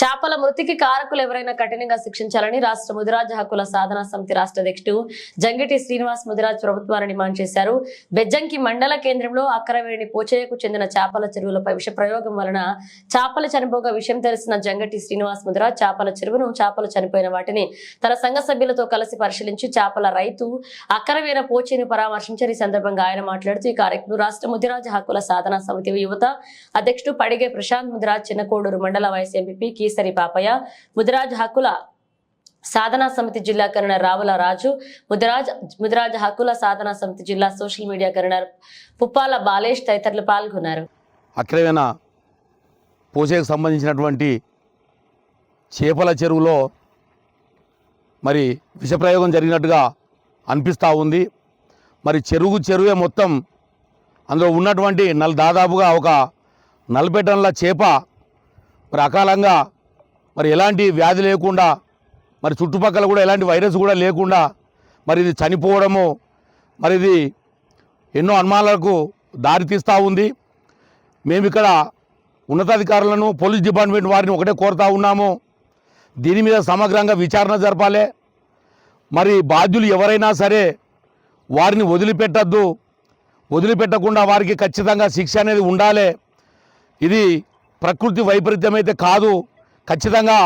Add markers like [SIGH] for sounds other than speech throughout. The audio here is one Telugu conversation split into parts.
చేపల మృతికి కారకులు ఎవరైనా కఠినంగా శిక్షించాలని రాష్ట్ర ముదిరాజ్ హక్కుల సాధనా సమితి రాష్ట్ర అధ్యక్షుడు జంగిటి శ్రీనివాస్ ముదిరాజ్ ప్రభుత్వాన్ని డిమాండ్ చేశారు. బెజ్జంకి మండల కేంద్రంలో అక్కరవేణి పోచయ్యకు చెందిన చేపల చెరువులపై విష ప్రయోగం వలన చేపలు చనిపోగా విషయం తెలిసిన జంగటి శ్రీనివాస్ ముదిరాజ్ చేపల చెరువును చేపలు చనిపోయిన వాటిని తన సంఘ సభ్యులతో కలిసి పరిశీలించి చేపల రైతు అక్కరవేణ పోచేని పరామర్శించారు. ఈ సందర్భంగా ఆయన మాట్లాడుతూ ఈ కార్యక్రమం రాష్ట్ర ముదిరాజ్ హక్కుల సాధనా సమితి యువత అధ్యక్షుడు పడిగే ప్రశాంత్ ముదిరాజ్ చిన్నకోడూరు మండల వైస్ ఎంపీ కీసరి పాపయ్య ముదిరాజ్ హక్కుల సాధనా సమితి జిల్లా కన్వీనర్ రావుల రాజు ముదిరాజ్ ముదిరాజ్ హక్కుల సాధనా సమితి జిల్లా social media convener Puppala Balesh తదితరులు పాల్గొన్నారు. అక్రమైన పూజకు సంబంధించినటువంటి చేపల చెరువులో మరి విషప్రయోగం జరిగినట్టుగా అనిపిస్తూ ఉంది. మరి చెరువు చెరువే మొత్తం అందులో ఉన్నటువంటి నల్ దాదాపుగా ఒక నలభై టన్నుల చేప మరి అకాలంగా మరి ఎలాంటి వ్యాధి లేకుండా మరి చుట్టుపక్కల కూడా ఎలాంటి వైరస్ కూడా లేకుండా మరి ఇది చనిపోవడము మరి ఇది ఎన్నో అనుమానాలకు దారితీస్తూ ఉంది. మేము ఇక్కడ ఉన్నతాధికారులను పోలీస్ డిపార్ట్మెంట్ వారిని ఒకటే కోరుతా ఉన్నాము. దీని మీద సమగ్రంగా విచారణ జరపాలి. మరి బాధ్యులు ఎవరైనా సరే వారిని వదిలిపెట్టద్దు. వదిలిపెట్టకుండా వారికి ఖచ్చితంగా శిక్ష అనేది ఉండాలి. ఇది ప్రకృతి వైపరీత్యం అయితే కాదు. ఖచ్చితంగా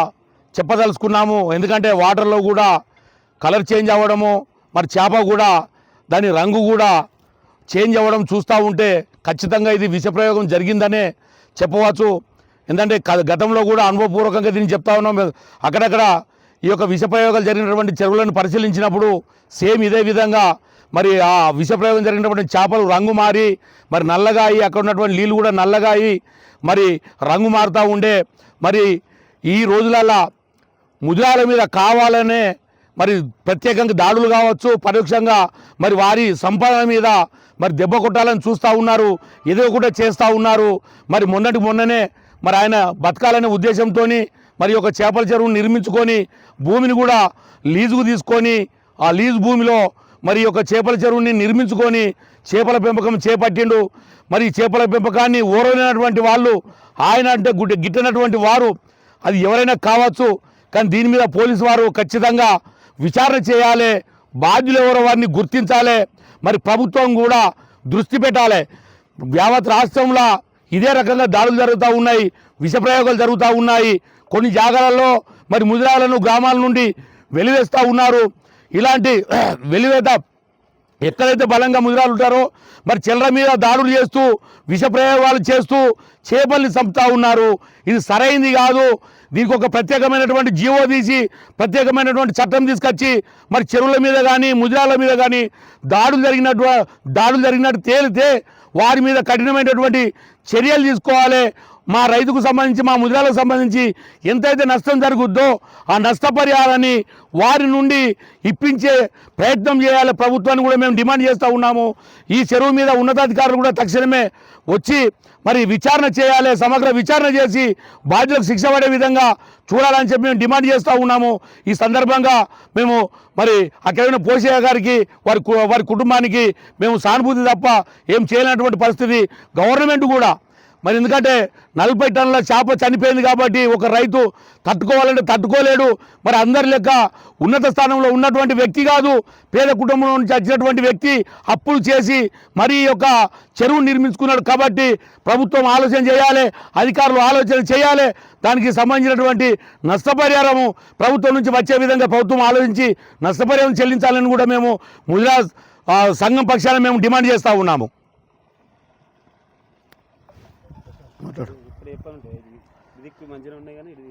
చెప్పదలుచుకున్నాము. ఎందుకంటే వాటర్లో కూడా కలర్ చేంజ్ అవ్వడము మరి చేప కూడా దాని రంగు కూడా చేంజ్ అవ్వడం చూస్తూ ఉంటే ఖచ్చితంగా ఇది విషప్రయోగం జరిగిందనే చెప్పవచ్చు. ఎందుకంటే గతంలో కూడా అనుభవపూర్వకంగా దీన్ని చెప్తా ఉన్నాం. అక్కడక్కడ ఈ యొక్క విషప్రయోగాలు జరిగినటువంటి చెరువులను పరిశీలించినప్పుడు సేమ్ ఇదే విధంగా మరి ఆ విషప్రయోగం జరిగినటువంటి చేపలు రంగు మారి మరి నల్లగా అయ్యి అక్కడ ఉన్నటువంటి నీళ్ళు కూడా నల్లగా అయ్యి మరి రంగు మారుతూ ఉండే మరి ఈ రోజులలో ముదిరాల మీద కావాలనే మరి ప్రత్యేకంగా దాడులు కావచ్చు పరోక్షంగా మరి వారి సంపాదన మీద మరి దెబ్బ కొట్టాలని చూస్తూ ఉన్నారు ఏదో కూడా చేస్తూ ఉన్నారు. మరి మొన్నటి మొన్ననే మరి ఆయన బతకాలనే ఉద్దేశంతో మరి ఒక చేపల చెరువును నిర్మించుకొని భూమిని కూడా లీజుకు తీసుకొని ఆ లీజు భూమిలో మరి ఒక చేపల చెరువుని నిర్మించుకొని చేపల పెంపకం చేపట్టిండు. మరి చేపల పెంపకాన్ని ఓరలేనటువంటి వాళ్ళు ఆయన అంటే గుడ్డ గిట్టనటువంటి వారు అది ఎవరైనా కావచ్చు కానీ దీని మీద పోలీసు వారు ఖచ్చితంగా విచారణ చేయాలి. బాధ్యులు ఎవరో వారిని గుర్తించాలి. మరి ప్రభుత్వం కూడా దృష్టి పెట్టాలి. యావత్ రాష్ట్రంలో ఇదే రకంగా దాడులు జరుగుతూ ఉన్నాయి విషప్రయోగాలు జరుగుతూ ఉన్నాయి. కొన్ని జాగాలలో మరి ముదిరాలను గ్రామాల నుండి వెలివేస్తూ ఉన్నారు. ఇలాంటి [CLEARS THROAT] వెలివేత ఎక్కడైతే బలంగా ముదిరాలు ఉంటారో మరి చిల్లర మీద దాడులు చేస్తూ విష ప్రయోగాలు చేస్తూ చేపల్ని చంపుతా ఉన్నారు. ఇది సరైంది కాదు. దీనికి ఒక ప్రత్యేకమైనటువంటి జీవో తీసి ప్రత్యేకమైనటువంటి చట్టం తీసుకొచ్చి మరి చెరువుల మీద కానీ ముదిరాల మీద కానీ దాడులు జరిగినట్టు దాడులు జరిగినట్టు తేలితే వారి మీద కఠినమైనటువంటి చర్యలు తీసుకోవాలి. మా రైతుకు సంబంధించి మా ముద్రాలకు సంబంధించి ఎంతైతే నష్టం జరుగుద్దో ఆ నష్టపరిహారాన్ని వారి నుండి ఇప్పించే ప్రయత్నం చేయాలి. ప్రభుత్వాన్ని కూడా మేము డిమాండ్ చేస్తూ ఉన్నాము. ఈ చెరువు మీద ఉన్నతాధికారులు కూడా తక్షణమే వచ్చి మరి విచారణ చేయాలి సమగ్ర విచారణ చేసి బాధ్యులకు శిక్ష పడే విధంగా చూడాలని చెప్పి మేము డిమాండ్ చేస్తూ ఉన్నాము. ఈ సందర్భంగా మేము మరి అక్కడ పోషయ్య గారికి వారి కు- వారి కుటుంబానికి మేము సానుభూతి తప్ప ఏం చేయలేనటువంటి పరిస్థితి గవర్నమెంట్ కూడా మరి ఎందుకంటే నలభై టన్నుల చేప చనిపోయింది కాబట్టి ఒక రైతు తట్టుకోవాలంటే తట్టుకోలేడు. మరి అందరి లెక్క ఉన్నత స్థానంలో ఉన్నటువంటి వ్యక్తి కాదు పేద కుటుంబం నుంచి వచ్చినటువంటి వ్యక్తి అప్పులు చేసి మరి ఈ యొక్క చెరువు నిర్మించుకున్నాడు కాబట్టి ప్రభుత్వం ఆలోచన చేయాలి అధికారులు ఆలోచన చేయాలి. దానికి సంబంధించినటువంటి నష్టపరిహారము ప్రభుత్వం నుంచి వచ్చే విధంగా ప్రభుత్వం ఆలోచించి నష్టపరిహారం చెల్లించాలని కూడా మేము ముజరాజ్ సంఘం పక్షాన మేము డిమాండ్ చేస్తూ ఉన్నాము. మాట్లాడు. ఇది మంచిగా ఉన్నాయి కానీ ఇది